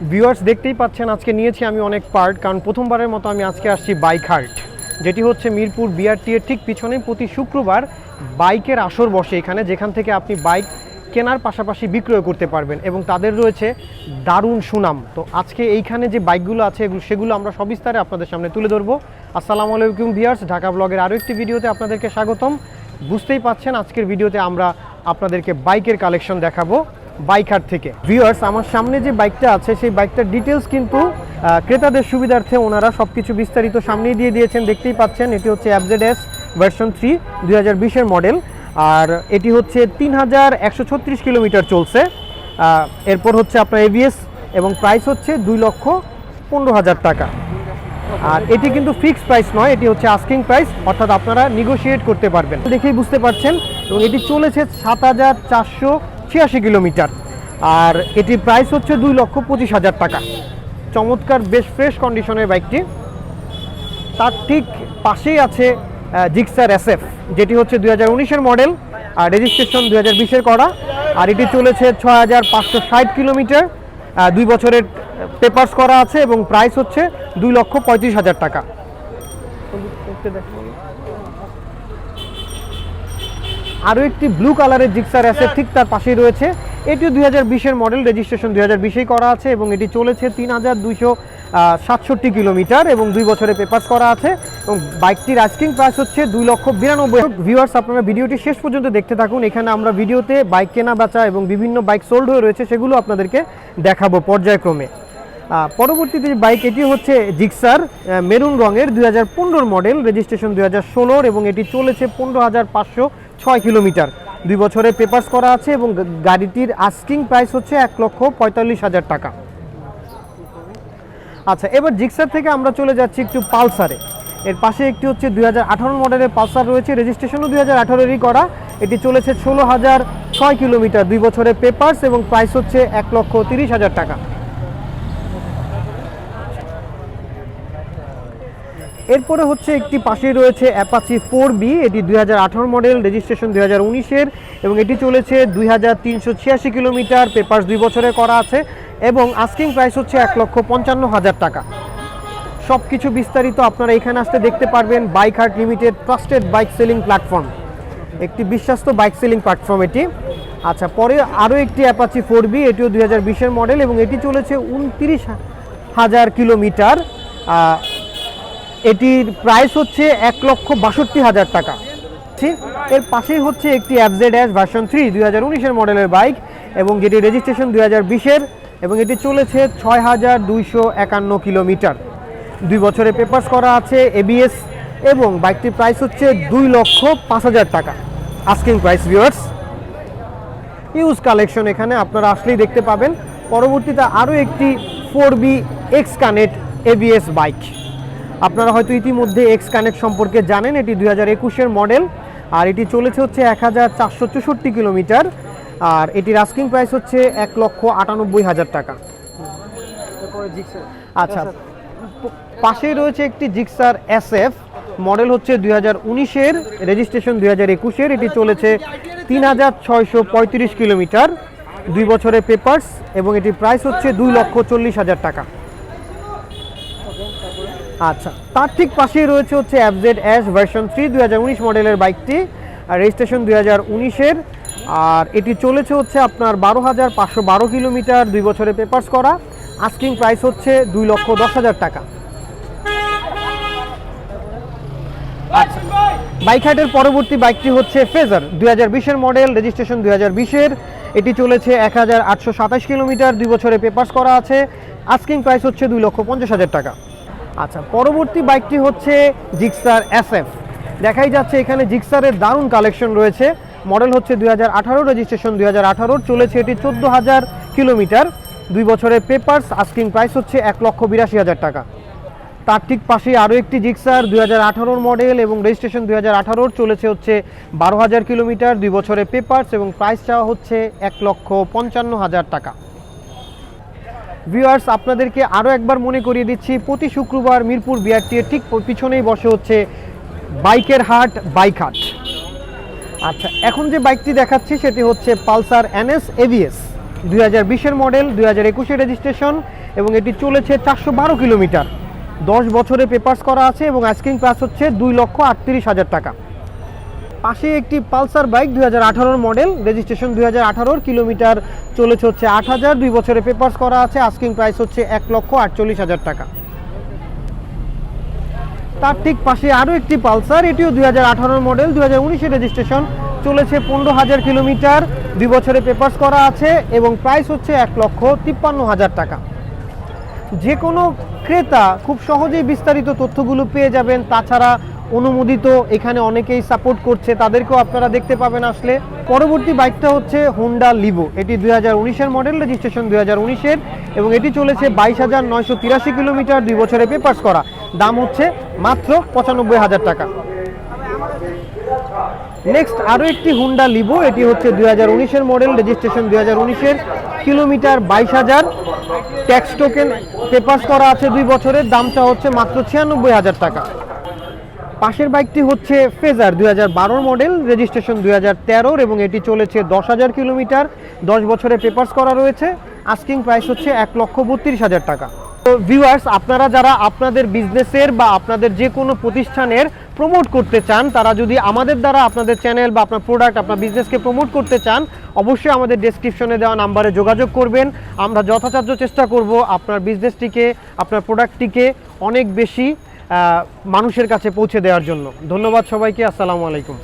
Viewers দেখতেই পাচ্ছেন, আজকে নিয়েছি আমি অনেক পার্ট কারণ প্রথমবারের মতো আমি আজকে আসছি বাইক হার্ট যেটি হচ্ছে মিরপুর বিআরটি এর ঠিক পিছনে প্রতি শুক্রবার বাইকের আসর বসে এখানে, যেখান থেকে আপনি বাইক কেনার পাশাপাশি বিক্রয় করতে পারবেন এবং তাদের রয়েছে দারুণ সুনাম। তো আজকে এইখানে যে বাইকগুলো আছে সেগুলো আমরা সবিস্তারে আপনাদের সামনে তুলে ধরবো। আসসালামু আলাইকুম ভিয়ার্স ঢাকা ব্লগের আরও একটি ভিডিওতে আপনাদেরকে স্বাগতম। বুঝতেই পাচ্ছেন, আজকের ভিডিওতে আমরা আপনাদেরকে বাইকের কালেকশন দেখাবো। বাইকার থেকে। ভিউয়ার্স আমার সামনে যে বাইকটা আছে, সেই বাইকটার ডিটেলস কিন্তু ক্রেতাদের সুবিধার্থে ওনারা সব কিছু বিস্তারিত সামনেই দিয়ে দিয়েছেন, দেখতেই পাচ্ছেন। এটি হচ্ছে অ্যাবজেড এস ভার্সন থ্রি দুই বিশের মডেল আর এটি হচ্ছে তিন হাজার একশো ছত্রিশ কিলোমিটার চলছে। এরপর হচ্ছে আপনার এবিএস এবং প্রাইস হচ্ছে দুই লক্ষ পনেরো হাজার টাকা। আর এটি কিন্তু ফিক্সড প্রাইস নয়, এটি হচ্ছে আস্কিং প্রাইস অর্থাৎ আপনারা নেগোশিয়েট করতে পারবেন। দেখেই বুঝতে পারছেন, এবং এটি চলেছে সাত হাজার চারশো ছিয়াশি কিলোমিটার। আর এটির প্রাইস হচ্ছে দুই লক্ষ পঁচিশ হাজার টাকা। চমৎকার, বেশ ফ্রেশ কন্ডিশনের বাইকটি তার ঠিক পাশেই আছে জিক্সার এসএফ যেটি হচ্ছে দুই হাজার উনিশের মডেল আর রেজিস্ট্রেশন দুই হাজার বিশের করা। আর এটি চলেছে ছয় হাজার পাঁচশো ষাট কিলোমিটার। দুই বছরের পেপার্স করা আছে এবং প্রাইস হচ্ছে দুই লক্ষ পঁয়ত্রিশ হাজার টাকা। আরও একটি ব্লু কালারের জিক্সার আছে ঠিক তার পাশেই রয়েছে। এটিও দুই হাজার বিশের মডেল রেজিস্ট্রেশন দুই হাজার বিশেই করা আছে এবং এটি চলেছে তিন হাজার দুইশো সাতষট্টি কিলোমিটার এবং দুই বছরে পেপার্স করা আছে। এবং বাইকটির আস্কিং প্রাইস হচ্ছে দুই লক্ষ বিরানব্বই ভিউয়ার্স আপনারা ভিডিওটি শেষ পর্যন্ত দেখতে থাকুন। এখানে আমরা ভিডিওতে বাইক কেনা বেচা এবং বিভিন্ন বাইক সোল্ড হয়ে রয়েছে সেগুলো আপনাদেরকে দেখাবো পর্যায়ক্রমে। পরবর্তীতে যে বাইক এটি হচ্ছে জিক্সার মেরুন রঙের দুই হাজার মডেল রেজিস্ট্রেশন দুই হাজার ষোলোর এবং এটি চলেছে পনেরো হাজার পাঁচশো ছয় কিলোমিটার দুই বছরের পেপার্স করা আছে এবং গাড়িটির আস্কিং প্রাইস হচ্ছে এক লক্ষ পঁয়তাল্লিশ হাজার টাকা। আচ্ছা এবার জিক্সার থেকে আমরা চলে যাচ্ছি একটু পালসারে। এর পাশে একটি হচ্ছে দুই হাজার আঠারো মডেলের পালসার রয়েছে রেজিস্ট্রেশনও দুই হাজার আঠারোরই করা। এটি চলেছে ষোলো হাজার ছয় কিলোমিটার দুই বছরের পেপার্স এবং প্রাইস হচ্ছে এক লক্ষ তিরিশ হাজার টাকা। এরপরে হচ্ছে একটি পাশেই রয়েছে অ্যাপাচি ফোর বি এটি দুই হাজার আঠারো মডেল, রেজিস্ট্রেশন দুই হাজার এবং এটি চলেছে দুই হাজার তিনশো ছিয়াশি কিলোমিটার পেপার্স দুই বছরে করা আছে, এবং আস্কিং প্রাইস হচ্ছে এক লক্ষ পঞ্চান্ন হাজার টাকা। সব কিছু বিস্তারিত আপনারা এখানে আসতে দেখতে পারবেন bike hart limited trusted bike selling platform. একটি বিশ্বস্ত বাইক সেলিং প্ল্যাটফর্ম এটি। আচ্ছা পরে আরও একটি অ্যাপাচি ফোর বি এটিও দুই মডেল, এবং এটি চলেছে উনত্রিশ হাজার কিলোমিটার এটির প্রাইস হচ্ছে এক লক্ষ বাষট্টি হাজার টাকা। এর পাশেই হচ্ছে একটি অ্যাবজেড অ্যাস ভার্সন থ্রি দুই হাজার উনিশের মডেলের বাইক এবং যেটি রেজিস্ট্রেশন দুই হাজার বিশের এবং এটি চলেছে ছয় হাজার দুইশো একান্ন কিলোমিটার। দুই বছরের পেপার্স করা আছে এবিএস এবং বাইকটির প্রাইস হচ্ছে দুই লক্ষ পাঁচ হাজার টাকা। Asking price viewers use collection এখানে আপনারা আসলেই দেখতে পাবেন। পরবর্তীতে আরও একটি four B X connect ABS bike আপনারা হয়তো ইতিমধ্যে এক্স কানেক্ট সম্পর্কে জানেন, এটি দুই হাজার একুশের মডেল, আর এটি চলেছে হচ্ছে এক হাজার চারশো চৌষট্টি কিলোমিটার, আর এটির আস্কিং প্রাইস হচ্ছে এক লক্ষ আটানব্বই হাজার টাকা। আচ্ছা পাশেই রয়েছে একটি জিক্সার এসএফ মডেল হচ্ছে দুই হাজার উনিশের রেজিস্ট্রেশন দুই হাজার একুশের, এটি চলেছে তিন হাজার ছয়শো পঁয়ত্রিশ কিলোমিটার, দুই বছরের পেপার্স এবং এটির প্রাইস হচ্ছে দুই লক্ষ চল্লিশ হাজার টাকা। আচ্ছা তার ঠিক পাশেই রয়েছে হচ্ছে অ্যাবজেড অ্যাশ ভার্সন থ্রি দু হাজার উনিশ মডেলের বাইকটি আর রেজিস্ট্রেশন দুই হাজার উনিশের। আর এটি চলেছে হচ্ছে আপনার বারো হাজার পাঁচশো বারো কিলোমিটার, দুই বছরে পেপার্স করা। আস্কিং প্রাইস হচ্ছে দুই লক্ষ দশ হাজার টাকা। আচ্ছা বাইক হাইটের পরবর্তী বাইকটি হচ্ছে ফেজার দুই হাজার বিশের মডেল রেজিস্ট্রেশন দুই হাজার বিশের। এটি চলেছে এক হাজার আটশো সাতাশ কিলোমিটার, দুই বছরে পেপার্স করা আছে। আস্কিং প্রাইস হচ্ছে দুই লক্ষ পঞ্চাশ হাজার টাকা। আচ্ছা পরবর্তী বাইকটি হচ্ছে জিক্সার এসএফ দেখাই যাচ্ছে এখানে জিক্সারের দারুণ কালেকশন রয়েছে। মডেল হচ্ছে দুই হাজার আঠারো, রেজিস্ট্রেশন দুই হাজার আঠারোর চলেছে এটি চোদ্দ হাজার কিলোমিটার। দুই বছরের পেপার্স, আস্কিং প্রাইস হচ্ছে এক লক্ষ বিরাশি হাজার টাকা। তার ঠিক পাশে আরও একটি জিক্সার দুই হাজার আঠারোর মডেল এবং রেজিস্ট্রেশন দুই হাজার আঠারোর, চলেছে হচ্ছে বারো হাজার কিলোমিটার, দুই বছরের পেপার্স এবং প্রাইস চাওয়া হচ্ছে এক লক্ষ পঞ্চান্ন হাজার টাকা। ভিউয়ার্স আপনাদেরকে আরও একবার মনে করিয়ে দিচ্ছি, প্রতি শুক্রবার মিরপুর বিআরটি এর ঠিক পিছনেই বসে হচ্ছে বাইকের হাট, বাইক হাট। আচ্ছা এখন যে বাইকটি দেখাচ্ছি সেটি হচ্ছে পালসার এনএস এভিএস দুই হাজার বিশের মডেল, দুই হাজার একুশে রেজিস্ট্রেশন এবং এটি চলেছে চারশো বারো কিলোমিটার। দশ বছরে পেপার্স করা আছে এবং আইসক্রিম প্রাইস হচ্ছে দুই লক্ষ আটত্রিশ হাজার টাকা। পাশে একটি পালসার বাইক দুই হাজার মডেল, রেজিস্ট্রেশন দুই হাজার কিলোমিটার চলেছে হচ্ছে আট হাজার, দুই বছরে পেপার্স করা আছে আস্কিং প্রাইস হচ্ছে এক লক্ষ আটচল্লিশ হাজার টাকা। তার ঠিক পাশে আরও একটি পালসার, এটিও দুই হাজার মডেল, দুই হাজার রেজিস্ট্রেশন চলেছে পনেরো হাজার কিলোমিটার, দুই বছরে পেপার্স করা আছে এবং প্রাইস হচ্ছে এক লক্ষ তিপ্পান্ন হাজার টাকা। যে কোনো ক্রেতা খুব সহজেই বিস্তারিত তথ্যগুলো পেয়ে যাবেন, তাছাড়া অনুমোদিত, এখানে অনেকেই সাপোর্ট করছে, তাদেরকেও আপনারা দেখতে পাবেন আসলে। পরবর্তী বাইকটা হচ্ছে হোন্ডা লিভো এটি দুই হাজার মডেল রেজিস্ট্রেশন দুই হাজার এবং এটি চলেছে বাইশ হাজার নয়শো তিরাশি কিলোমিটার দুই বছরে পেপার্স করা। দাম হচ্ছে মাত্র পঁচানব্বই হাজার টাকা। নেক্সট আরও একটি হুন্ডা লিভো এটি হচ্ছে দুই হাজার উনিশের মডেল রেজিস্ট্রেশন দুই হাজার উনিশের কিলোমিটার, বাইশ হাজার। ট্যাক্স টোকেন পেপার্স করা আছে দুই বছরের, দামটা হচ্ছে মাত্র ছিয়ানব্বই হাজার টাকা। পাশের বাইকটি হচ্ছে ফেজার দুই হাজার মডেল রেজিস্ট্রেশন দুই হাজার এবং এটি চলেছে দশ হাজার কিলোমিটার, দশ বছরের পেপার্স করা রয়েছে। আস্কিং প্রাইস হচ্ছে এক লক্ষ বত্রিশ হাজার টাকা। তো ভিউয়ার্স আপনারা যারা আপনাদের বিজনেসের বা আপনাদের যে কোনো প্রতিষ্ঠানের প্রমোট করতে চান, তারা যদি আমাদের দ্বারা আপনাদের চ্যানেল বা আপনার প্রোডাক্ট আপনার বিজনেসকে প্রমোট করতে চান, অবশ্যই আমাদের ডেসক্রিপশনে দেওয়া নাম্বারে যোগাযোগ করবেন। আমরা যথাসাধ্য চেষ্টা করব আপনার বিজনেসটিকে আপনার প্রোডাক্টটিকে অনেক বেশি মানুষের কাছে পৌঁছে দেওয়ার জন্য। ধন্যবাদ সবাইকে আসসালামু আলাইকুম।